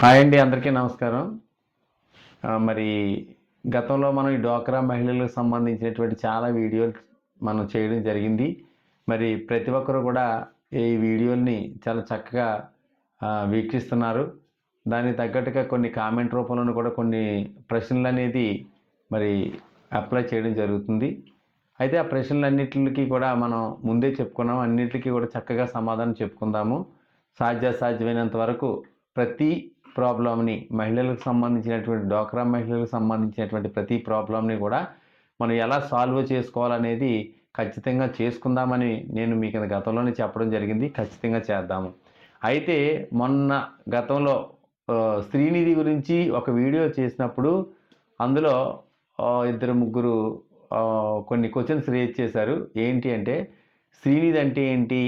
Hi అండి అందరికీ నమస్కారం. మరి గతంలో మనం ఈ డ్వాక్రా మహిళలకు సంబంధించినటువంటి చాలా వీడియోలు మనం చేయడం జరిగింది. మరి ప్రతి ఒక్కరు కూడా ఈ వీడియోల్ని చాలా చక్కగా వీక్షిస్తున్నారు. దానికి తగ్గట్టుగా కొన్ని కామెంట్ రూపంలో కూడా కొన్ని ప్రశ్నలు అనేది మరి అప్లై చేయడం జరుగుతుంది. అయితే ఆ ప్రశ్నలన్నిటికి కూడా మనం ముందే చెప్పుకున్నాం. అన్నిటికీ కూడా చక్కగా సమాధానం చెప్పుకుందాము. సాధ్య సాధ్యమైనంత వరకు ప్రతి ప్రాబ్లమ్ని మహిళలకు సంబంధించినటువంటి డోక్రా మహిళలకు సంబంధించినటువంటి ప్రతి ప్రాబ్లమ్ని కూడా మనం ఎలా సాల్వ్ చేసుకోవాలనేది ఖచ్చితంగా చేసుకుందామని నేను మీకు గతంలోనే చెప్పడం జరిగింది. ఖచ్చితంగా చేద్దాము. అయితే మొన్న గతంలో స్త్రీనిధి గురించి ఒక వీడియో చేసినప్పుడు అందులో ఇద్దరు ముగ్గురు కొన్ని క్వశ్చన్స్ రేజ్ చేశారు. ఏంటి అంటే శ్రీనిధి అంటే ఏంటి?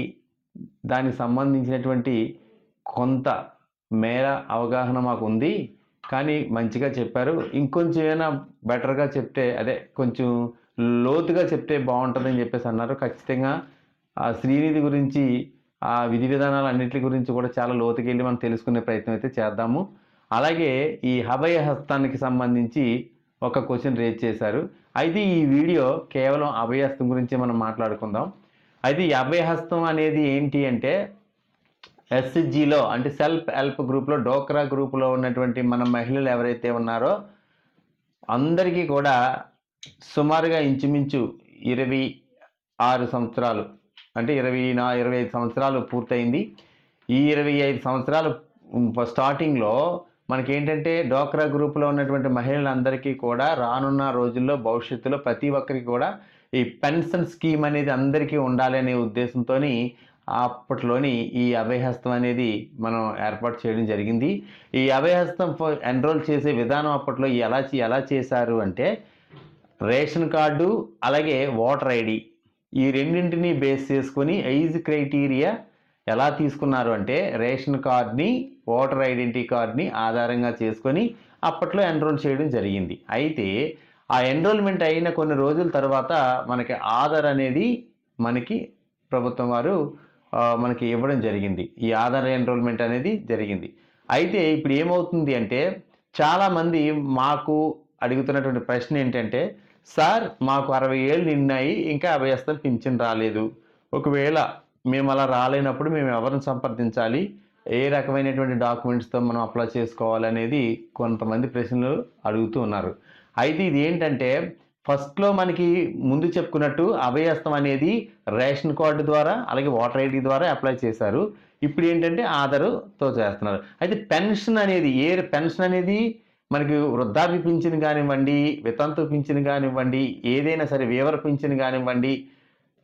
దానికి సంబంధించినటువంటి కొంత మేర అవగాహన మాకు ఉంది కానీ మంచిగా చెప్పారు. ఇంకొంచెం ఏమైనా బెటర్గా చెప్తే అదే కొంచెం లోతుగా చెప్తే బాగుంటుందని చెప్పేసి అన్నారు. ఖచ్చితంగా ఆ శ్రీనిధి గురించి ఆ విధి విధానాలు అన్నిటి గురించి కూడా చాలా లోతుకి వెళ్ళి మనం తెలుసుకునే ప్రయత్నం అయితే చేద్దాము. అలాగే ఈ హభయ హస్తానికి సంబంధించి ఒక క్వశ్చన్ రేజ్ చేశారు. అయితే ఈ వీడియో కేవలం అభయహస్తం గురించి మనం మాట్లాడుకుందాం. అయితే ఈ అభయహస్తం అనేది ఏంటి అంటే ఎస్జిలో అంటే సెల్ఫ్ హెల్ప్ గ్రూప్లో డోక్రా గ్రూప్లో ఉన్నటువంటి మన మహిళలు ఎవరైతే ఉన్నారో అందరికీ కూడా సుమారుగా ఇంచుమించు ఇరవై ఆరు సంవత్సరాలు అంటే ఇరవై నా ఇరవై ఐదు సంవత్సరాలు పూర్తయింది. ఈ ఇరవై ఐదు సంవత్సరాలు స్టార్టింగ్లో మనకేంటంటే డోక్రా గ్రూప్లో ఉన్నటువంటి మహిళలందరికీ కూడా రానున్న రోజుల్లో భవిష్యత్తులో ప్రతి ఒక్కరికి కూడా ఈ పెన్షన్ స్కీమ్ అనేది అందరికీ ఉండాలి అనే ఉద్దేశంతో అప్పట్లోని ఈ అభయహస్తం అనేది మనం ఏర్పాటు చేయడం జరిగింది. ఈ అభయహస్తం ఎన్రోల్ చేసే విధానం అప్పట్లో ఎలా ఎలా చేశారు అంటే రేషన్ కార్డు అలాగే ఓటర్ ఐడి ఈ రెండింటిని బేస్ చేసుకొని ఐజ్ క్రైటీరియా ఎలా తీసుకున్నారు అంటే రేషన్ కార్డ్ని ఓటర్ ఐడెంటిటీ కార్డ్ని ఆధారంగా చేసుకొని అప్పట్లో ఎన్రోల్ చేయడం జరిగింది. అయితే ఆ ఎన్రోల్మెంట్ అయిన కొన్ని రోజుల తర్వాత మనకి ఆధార్ అనేది మనకి ప్రభుత్వం వారు మనకి ఇవ్వడం జరిగింది. ఈ ఆధార్ ఎన్రోల్మెంట్ అనేది జరిగింది. అయితే ఇప్పుడు ఏమవుతుంది అంటే చాలామంది మాకు అడుగుతున్నటువంటి ప్రశ్న ఏంటంటే సార్ మాకు అరవై ఏళ్ళు నిన్నాయి ఇంకా అభయస్థం పింఛన్ రాలేదు. ఒకవేళ మేము అలా రాలేనప్పుడు మేము ఎవరిని సంప్రదించాలి? ఏ రకమైనటువంటి డాక్యుమెంట్స్తో మనం అప్లై చేసుకోవాలనేది కొంతమంది ప్రశ్నలు అడుగుతూ ఉన్నారు. అయితే ఇది ఏంటంటే ఫస్ట్లో మనకి ముందు చెప్పుకున్నట్టు అభయస్తం అనేది రేషన్ కార్డు ద్వారా అలాగే ఓటర్ ఐడి ద్వారా అప్లై చేశారు. ఇప్పుడు ఏంటంటే ఆధార్తో చేస్తున్నారు. అయితే పెన్షన్ అనేది ఏ పెన్షన్ అనేది మనకి వృద్ధాప్య పింఛన్ కానివ్వండి వితంతు పింఛన్ కానివ్వండి ఏదైనా సరే వివర పింఛన్ కానివ్వండి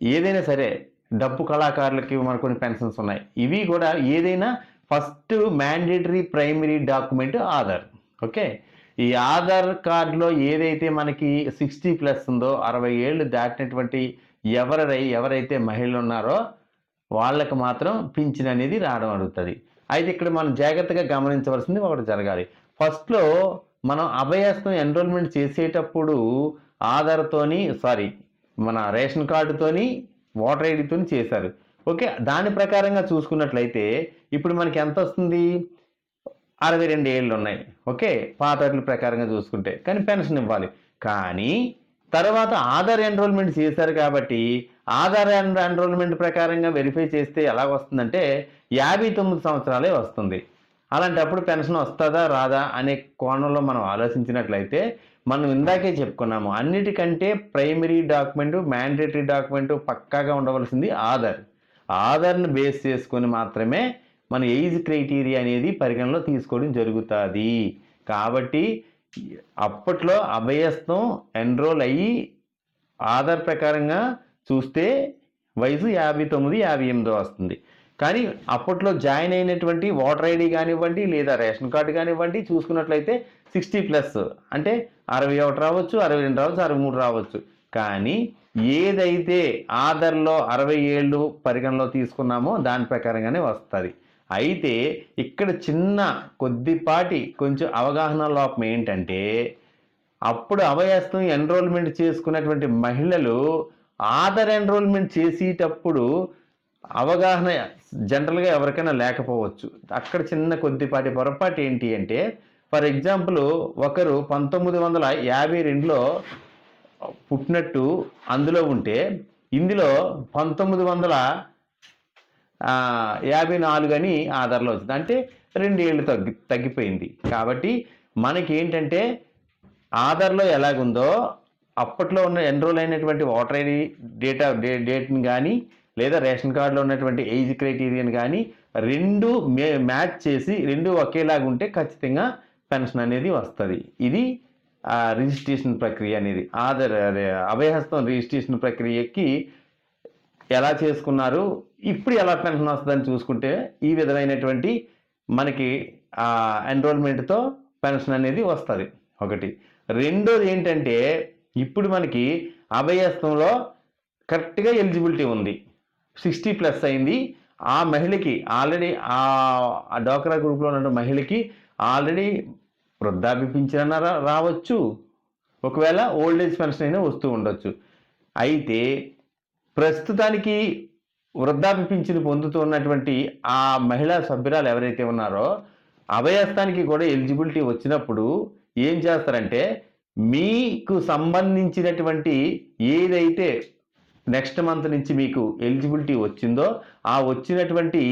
ఏదైనా సరే డప్పు కళాకారులకి మనకు కొన్ని పెన్షన్స్ ఉన్నాయి. ఇవి కూడా ఏదైనా first mandatory primary document Aadhaar. Okay? ఈ ఆధార్ కార్డులో ఏదైతే మనకి సిక్స్టీ ప్లస్ ఉందో అరవై ఏళ్ళు దాటినటువంటి ఎవరై ఎవరైతే మహిళలు ఉన్నారో వాళ్ళకి మాత్రం పింఛన్ అనేది రావడం అడుగుతుంది. అయితే ఇక్కడ మనం జాగ్రత్తగా గమనించవలసింది ఒకటి జరగాలి. ఫస్ట్లో మనం అభయస్థం ఎన్రోల్మెంట్ చేసేటప్పుడు ఆధార్తోని సారీ మన రేషన్ కార్డుతోని ఓటర్ ఐడితోని చేశారు. ఓకే దాని ప్రకారంగా చూసుకున్నట్లయితే ఇప్పుడు మనకి ఎంత వస్తుంది? అరవై రెండు ఏళ్ళు ఉన్నాయి. ఓకే పాతట్ల ప్రకారంగా చూసుకుంటే. కానీ పెన్షన్ ఇవ్వాలి. కానీ తర్వాత ఆధార్ ఎన్రోల్మెంట్ చేశారు కాబట్టి ఆధార్ ఎన్రోల్మెంట్ ప్రకారంగా వెరిఫై చేస్తే ఎలా వస్తుందంటే యాభై తొమ్మిది సంవత్సరాలే వస్తుంది. అలాంటప్పుడు పెన్షన్ వస్తుందా రాదా అనే కోణంలో మనం ఆలోచించినట్లయితే మనం ఇందాకే చెప్పుకున్నాము అన్నిటికంటే ప్రైమరీ డాక్యుమెంట్ మ్యాండేటరీ డాక్యుమెంటు పక్కాగా ఉండవలసింది ఆధార్. ఆధార్ను బేస్ చేసుకొని మాత్రమే మన ఏజ్ క్రైటీరియా అనేది పరిగణలో తీసుకోవడం జరుగుతుంది. కాబట్టి అప్పట్లో అభయస్థం ఎన్రోల్ అయ్యి ఆధార్ ప్రకారంగా చూస్తే వయసు యాభై తొమ్మిది యాభై ఎనిమిదో వస్తుంది. కానీ అప్పట్లో జాయిన్ అయినటువంటి ఓటర్ ఐడి కానివ్వండి లేదా రేషన్ కార్డు కానివ్వండి చూసుకున్నట్లయితే సిక్స్టీ ప్లస్. అంటే అరవై ఒకటి రావచ్చు అరవై రెండు రావచ్చు అరవై మూడు రావచ్చు. కానీ ఏదైతే ఆధార్లో అరవై ఏళ్ళు పరిగణలో తీసుకున్నామో దాని ప్రకారంగానే వస్తుంది. అయితే ఇక్కడ చిన్న కొద్దిపాటి కొంచెం అవగాహన లోపం ఏంటంటే అప్పుడు అభయస్థం ఎన్రోల్మెంట్ చేసుకున్నటువంటి మహిళలు ఆధార్ ఎన్రోల్మెంట్ చేసేటప్పుడు అవగాహన జనరల్గా ఎవరికైనా లేకపోవచ్చు. అక్కడ చిన్న కొద్దిపాటి పొరపాటు ఏంటి అంటే ఫర్ ఎగ్జాంపుల్ ఒకరు పంతొమ్మిది వందల యాభై రెండులో పుట్టినట్టు అందులో ఉంటే ఇందులో పంతొమ్మిది వందల యాభై నాలుగు అని ఆధార్లో వచ్చింది. అంటే రెండేళ్ళు తగ్గి తగ్గిపోయింది. కాబట్టి మనకి ఏంటంటే ఆధార్లో ఎలాగుందో అప్పట్లో ఉన్న ఎన్రోల్ అయినటువంటి ఓటర్ ఐడి డేటా డే డేట్ని కానీ లేదా రేషన్ కార్డులో ఉన్నటువంటి ఏజ్ క్రైటీరియన్ కానీ రెండు మే మ్యాచ్ చేసి రెండు ఒకేలాగా ఉంటే ఖచ్చితంగా పెన్షన్ అనేది వస్తుంది. ఇది ఆ, రిజిస్ట్రేషన్ ప్రక్రియ అనేది. ఆధార్ అదే అభయహస్తం రిజిస్ట్రేషన్ ప్రక్రియకి ఎలా చేసుకున్నారు? ఇప్పుడు ఎలా పెన్షన్ వస్తుందని చూసుకుంటే ఈ విధమైనటువంటి మనకి ఆ ఎన్రోల్మెంట్తో పెన్షన్ అనేది వస్తుంది. ఒకటి. రెండోది ఏంటంటే ఇప్పుడు మనకి అభయస్థంలో కరెక్ట్గా ఎలిజిబిలిటీ ఉంది. సిక్స్టీ ప్లస్ అయింది. ఆ మహిళకి ఆల్రెడీ ఆ డోక్రా గ్రూప్లో ఉన్న మహిళకి ఆల్రెడీ వృద్ధాప్య రావచ్చు. ఒకవేళ ఓల్డ్ ఏజ్ పెన్షన్ అయినా వస్తూ ఉండొచ్చు. అయితే ప్రస్తుతానికి వృద్ధాప్య పింఛను పొందుతూ ఉన్నటువంటి ఆ మహిళా సభ్యురాలు ఎవరైతే ఉన్నారో అభయస్థానికి కూడా ఎలిజిబిలిటీ వచ్చినప్పుడు ఏం చేస్తారంటే మీకు సంబంధించినటువంటి ఏదైతే నెక్స్ట్ మంత్ నుంచి మీకు ఎలిజిబిలిటీ వచ్చిందో ఆ వచ్చినటువంటి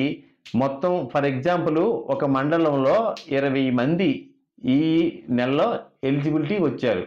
మొత్తం ఫర్ ఎగ్జాంపుల్ ఒక మండలంలో ఇరవై మంది ఈ నెలలో ఎలిజిబిలిటీ వచ్చారు.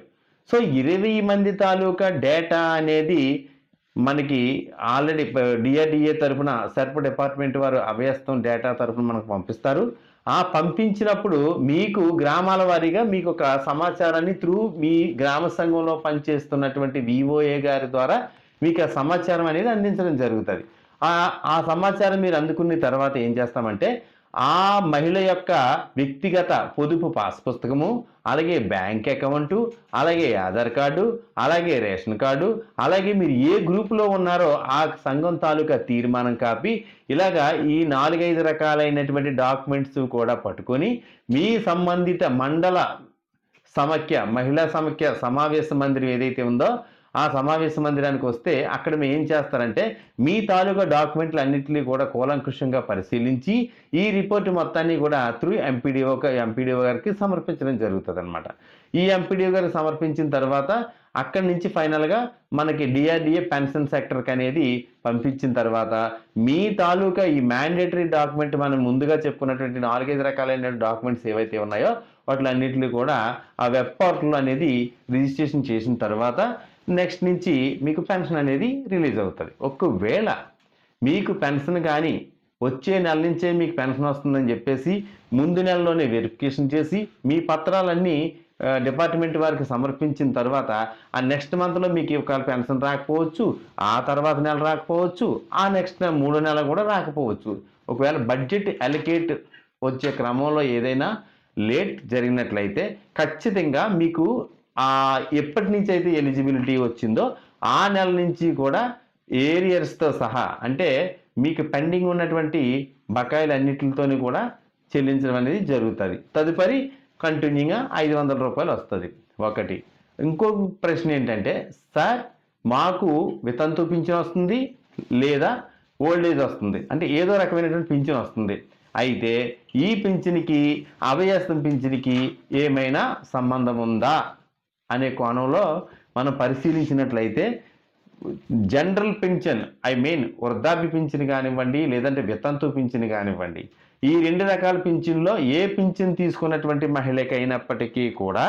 సో ఇరవై మంది తాలూకా డేటా అనేది మనకి ఆల్రెడీ డిఆర్డిఏ తరఫున సర్ప్ డిపార్ట్మెంట్ వారు అభ్యస్తం డేటా తరఫున మనకు పంపిస్తారు. ఆ పంపించినప్పుడు మీకు గ్రామాల వారీగా మీకు ఒక సమాచారాన్ని త్రూ మీ గ్రామ సంఘంలో పనిచేస్తున్నటువంటి విఓఏ గారి ద్వారా మీకు ఆ సమాచారం అనేది అందించడం జరుగుతుంది. ఆ ఆ సమాచారం మీరు అందుకున్న తర్వాత ఏం చేస్తామంటే ఆ మహిళ యొక్క వ్యక్తిగత పొదుపు పాస్ పుస్తకము అలాగే బ్యాంక్ అకౌంటు అలాగే ఆధార్ కార్డు అలాగే రేషన్ కార్డు అలాగే మీరు ఏ గ్రూపులో ఉన్నారో ఆ సంఘం తాలూకా తీర్మానం కాపీ ఇలాగా ఈ నాలుగైదు రకాలైనటువంటి డాక్యుమెంట్స్ కూడా పట్టుకొని మీ సంబంధిత మండల సమాఖ్య మహిళా సమాఖ్య సమావేశ మందిరం ఏదైతే ఉందో ఆ సమావేశ మందిరానికి వస్తే అక్కడ మేము ఏం చేస్తారంటే మీ తాలూకా డాక్యుమెంట్లు అన్నింటినీ కూడా కూలంకృషంగా పరిశీలించి ఈ రిపోర్ట్ మొత్తాన్ని కూడా త్రూ ఎంపీడీఓ ఎంపీడీఓ గారికి సమర్పించడం జరుగుతుంది అనమాట ఈ ఎంపీడీఓ గారికి సమర్పించిన తర్వాత అక్కడి నుంచి ఫైనల్గా మనకి డిఆర్డిఏ పెన్షన్ సెక్టర్కి అనేది పంపించిన తర్వాత మీ తాలూకా ఈ మ్యాండేటరీ డాక్యుమెంట్ మనం ముందుగా చెప్పుకున్నటువంటి నాలుగైదు రకాలైన డాక్యుమెంట్స్ ఏవైతే ఉన్నాయో వాటిలన్నింటినీ కూడా ఆ వెబ్ పోర్టల్ అనేది రిజిస్ట్రేషన్ చేసిన తర్వాత నెక్స్ట్ నుంచి మీకు పెన్షన్ అనేది రిలీజ్ అవుతుంది. ఒకవేళ మీకు పెన్షన్ కానీ వచ్చే నెల నుంచే మీకు పెన్షన్ వస్తుందని చెప్పేసి ముందు నెలలోనే వెరిఫికేషన్ చేసి మీ పత్రాలన్నీ డిపార్ట్మెంట్ వారికి సమర్పించిన తర్వాత ఆ నెక్స్ట్ మంత్లో మీకు ఒకవేళ పెన్షన్ రాకపోవచ్చు ఆ తర్వాత నెల రాకపోవచ్చు ఆ నెక్స్ట్ నెల మూడో నెల కూడా రాకపోవచ్చు. ఒకవేళ బడ్జెట్ అలికేట్ వచ్చే క్రమంలో ఏదైనా లేట్ జరిగినట్లయితే ఖచ్చితంగా మీకు ఎప్పటి నుంచి అయితే ఎలిజిబిలిటీ వచ్చిందో ఆ నెల నుంచి కూడా ఏరియర్స్తో సహా అంటే మీకు పెండింగ్ ఉన్నటువంటి బకాయిలు అన్నిటితోని కూడా చెల్లించడం అనేది జరుగుతుంది. తదుపరి కంటిన్యూగా ఐదు వందల రూపాయలు వస్తుంది. ఒకటి. ఇంకో ప్రశ్న ఏంటంటే సార్ మాకు వితంతు పింఛన్ వస్తుంది లేదా ఓల్డ్ ఏజ్ వస్తుంది? అంటే ఏదో రకమైనటువంటి పింఛన్ వస్తుంది. అయితే ఈ పింఛన్కి అభయస్థం పింఛన్కి ఏమైనా సంబంధం ఉందా? అనే కోణంలో మనం పరిశీలించినట్లయితే జనరల్ పింఛన్ ఐ మీన్ వృద్ధాప్య పింఛన్ కానివ్వండి లేదంటే వితంతు పింఛన్ కానివ్వండి ఈ రెండు రకాల పింఛన్లో ఏ పింఛన్ తీసుకున్నటువంటి మహిళకి అయినప్పటికీ కూడా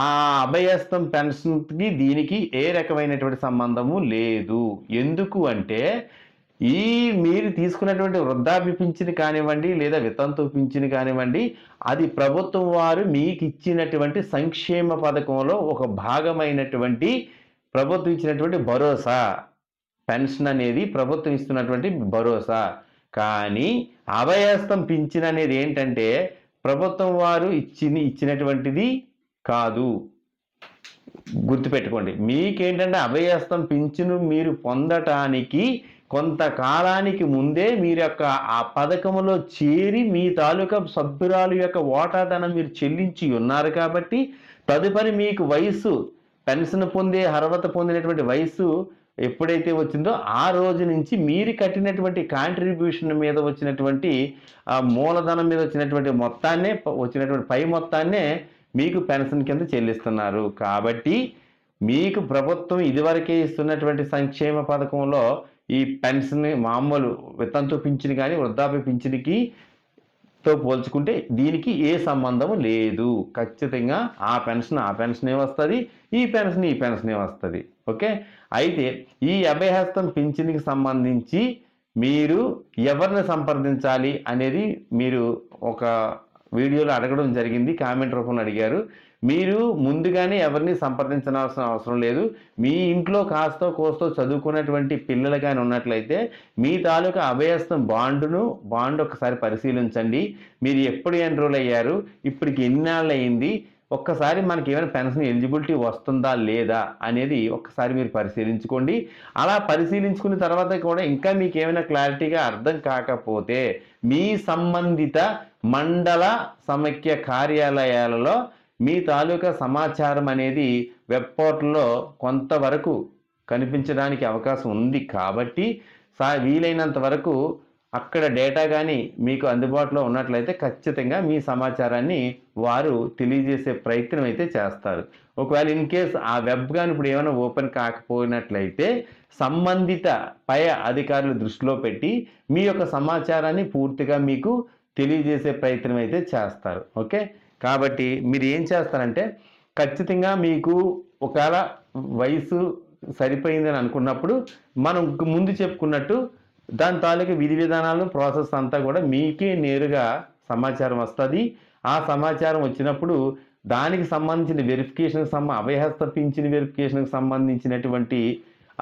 ఆ అభయస్థం పెన్షన్కి దీనికి ఏ రకమైనటువంటి సంబంధము లేదు. ఎందుకు అంటే ఈ మీరు తీసుకున్నటువంటి వృద్ధాప్య పింఛను కానివ్వండి లేదా వితంతు పింఛను కానివ్వండి అది ప్రభుత్వం వారు మీకు ఇచ్చినటువంటి సంక్షేమ పథకంలో ఒక భాగమైనటువంటి ప్రభుత్వం ఇచ్చినటువంటి భరోసా. పెన్షన్ అనేది ప్రభుత్వం ఇస్తున్నటువంటి భరోసా. కానీ అభయస్థం పింఛన్ అనేది ఏంటంటే ప్రభుత్వం వారు ఇచ్చిన ఇచ్చినటువంటిది కాదు. గుర్తుపెట్టుకోండి. మీకేంటంటే అభయస్థం పింఛను మీరు పొందటానికి కొంతకాలానికి ముందే మీరు యొక్క ఆ పథకంలో చేరి మీ తాలూకా సభ్యురాలు యొక్క ఓటాదనం మీరు చెల్లించి ఉన్నారు కాబట్టి తదుపరి మీకు వయసు పెన్షన్ పొందే అర్హత పొందినటువంటి వయసు ఎప్పుడైతే వచ్చిందో ఆ రోజు నుంచి మీరు కట్టినటువంటి కాంట్రిబ్యూషన్ మీద వచ్చినటువంటి ఆ మూలధనం మీద వచ్చినటువంటి మొత్తాన్నే ప- వచ్చినటువంటి పై మొత్తాన్నే మీకు పెన్షన్ కింద చెల్లిస్తున్నారు. కాబట్టి మీకు ప్రభుత్వం ఇదివరకే ఇస్తున్నటువంటి సంక్షేమ పథకంలో ఈ పెన్షన్ మామూలు వితంతు పింఛను కానీ వృద్ధాప్య పింఛన్కి తో పోల్చుకుంటే దీనికి ఏ సంబంధం లేదు. ఖచ్చితంగా ఆ పెన్షన్ ఆ పెన్షనే వస్తుంది ఈ పెన్షన్ ఈ పెన్షనే వస్తుంది. ఓకే? అయితే ఈ అభయహస్తం పింఛన్కి సంబంధించి మీరు ఎవరిని సంప్రదించాలి అనేది మీరు ఒక వీడియోలో అడగడం జరిగింది. కామెంట్ రూపంలో అడిగారు. మీరు ముందుగానే ఎవరిని సంప్రదించాల్సిన అవసరం లేదు. మీ ఇంట్లో కాస్తో కోస్తో చదువుకున్నటువంటి పిల్లలు కానీ ఉన్నట్లయితే మీ తాలూకా అభయస్థం బాండును బాండ్ ఒకసారి పరిశీలించండి. మీరు ఎప్పుడు ఎన్రోల్ అయ్యారు? ఇప్పటికి ఎన్నాళ్ళు అయింది ఒక్కసారి మనకి ఏమైనా పెన్షన్ ఎలిజిబిలిటీ వస్తుందా లేదా అనేది ఒక్కసారి మీరు పరిశీలించుకోండి. అలా పరిశీలించుకున్న తర్వాత కూడా ఇంకా మీకు ఏమైనా క్లారిటీగా అర్థం కాకపోతే మీ సంబంధిత మండల సమైక్య కార్యాలయాలలో మీ తాలూకా సమాచారం అనేది వెబ్ పోర్టల్లో కొంతవరకు కనిపించడానికి అవకాశం ఉంది కాబట్టి సా వీలైనంత వరకు అక్కడ డేటా కానీ మీకు అందుబాటులో ఉన్నట్లయితే ఖచ్చితంగా మీ సమాచారాన్ని వారు తెలియజేసే ప్రయత్నం అయితే చేస్తారు. ఒకవేళ ఇన్ కేస్ ఆ వెబ్ కానీ ఇప్పుడు ఏమైనా ఓపెన్ కాకపోయినట్లయితే సంబంధిత పై అధికారులు దృష్టిలో పెట్టి మీ యొక్క సమాచారాన్ని పూర్తిగా మీకు తెలియజేసే ప్రయత్నం అయితే చేస్తారు. ఓకే? కాబట్టి మీరు ఏం చేస్తారంటే ఖచ్చితంగా మీకు ఒకవేళ వయసు సరిపోయిందని అనుకున్నప్పుడు మనం ముందు చెప్పుకున్నట్టు దాని తాలూకు విధి విధానాలు ప్రాసెస్ అంతా కూడా మీకే నేరుగా సమాచారం వస్తుంది. ఆ సమాచారం వచ్చినప్పుడు దానికి సంబంధించిన వెరిఫికేషన్కి సంబంధ అభయహస్త పింఛన్ వెరిఫికేషన్కి సంబంధించినటువంటి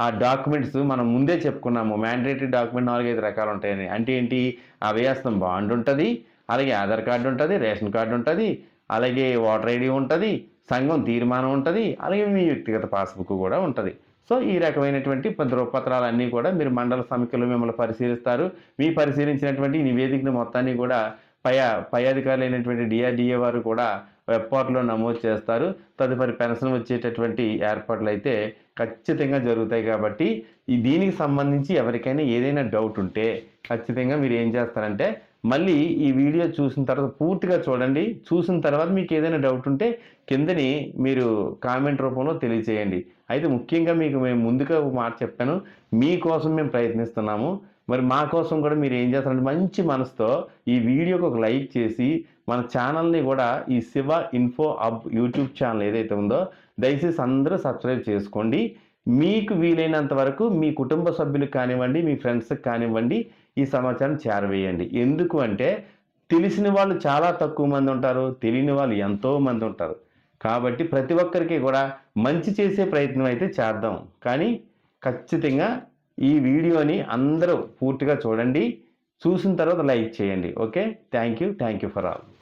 ఆ డాక్యుమెంట్స్ మనం ముందే చెప్పుకున్నాము. మ్యాండేటరీ డాక్యుమెంట్ నాలుగైదు రకాలు ఉంటాయని అంటే ఏంటి? అభయహస్తం బాండ్ ఉంటుంది. అలాగే ఆధార్ కార్డు ఉంటుంది రేషన్ కార్డు ఉంటుంది అలాగే ఓటర్ ఐడి ఉంటుంది సంఘం తీర్మానం ఉంటుంది అలాగే మీ వ్యక్తిగత పాస్బుక్ కూడా ఉంటుంది. సో ఈ రకమైనటువంటి ధృవపత్రాలన్నీ కూడా మీరు మండల సమితిలో మిమ్మల్ని పరిశీలిస్తారు. మీ పరిశీలించినటువంటి నివేదికను మొత్తాన్ని కూడా పై పై అధికారులైనటువంటి డిఆర్డిఏ వారు కూడా వెబ్ పోర్టల్లో నమోదు చేస్తారు. తదుపరి పెన్షన్ వచ్చేటటువంటి ఏర్పాట్లు అయితే ఖచ్చితంగా జరుగుతాయి కాబట్టి ఈ దీనికి సంబంధించి ఎవరికైనా ఏదైనా డౌట్ ఉంటే ఖచ్చితంగా మీరు ఏం చేస్తారంటే మళ్ళీ ఈ వీడియో చూసిన తర్వాత పూర్తిగా చూడండి. చూసిన తర్వాత మీకు ఏదైనా డౌట్ ఉంటే కిందని మీరు కామెంట్ రూపంలో తెలియచేయండి. అయితే ముఖ్యంగా మీకు మేము ముందుగా ఒక మాట చెప్పాను. మీకోసం మేము ప్రయత్నిస్తున్నాము. మరి మా కోసం కూడా మీరు ఏం చేస్తారంటే మంచి మనసుతో ఈ వీడియోకి ఒక లైక్ చేసి మన ఛానల్ని కూడా ఈ Shiva info hub YouTube channel ఏదైతే ఉందో దయచేసి అందరూ సబ్స్క్రైబ్ చేసుకోండి. మీకు వీలైనంత వరకు మీ కుటుంబ సభ్యులకు కానివ్వండి మీ ఫ్రెండ్స్కి కానివ్వండి ఈ సమాచారం చేరవేయండి. ఎందుకు అంటే తెలిసిన వాళ్ళు చాలా తక్కువ మంది ఉంటారు తెలియని వాళ్ళు ఎంతో మంది ఉంటారు. కాబట్టి ప్రతి ఒక్కరికి కూడా మంచి చేసే ప్రయత్నం అయితే చేద్దాం. కానీ ఖచ్చితంగా ఈ వీడియోని అందరూ పూర్తిగా చూడండి. చూసిన తర్వాత లైక్ చేయండి. Okay? Thank you. Thank you for all.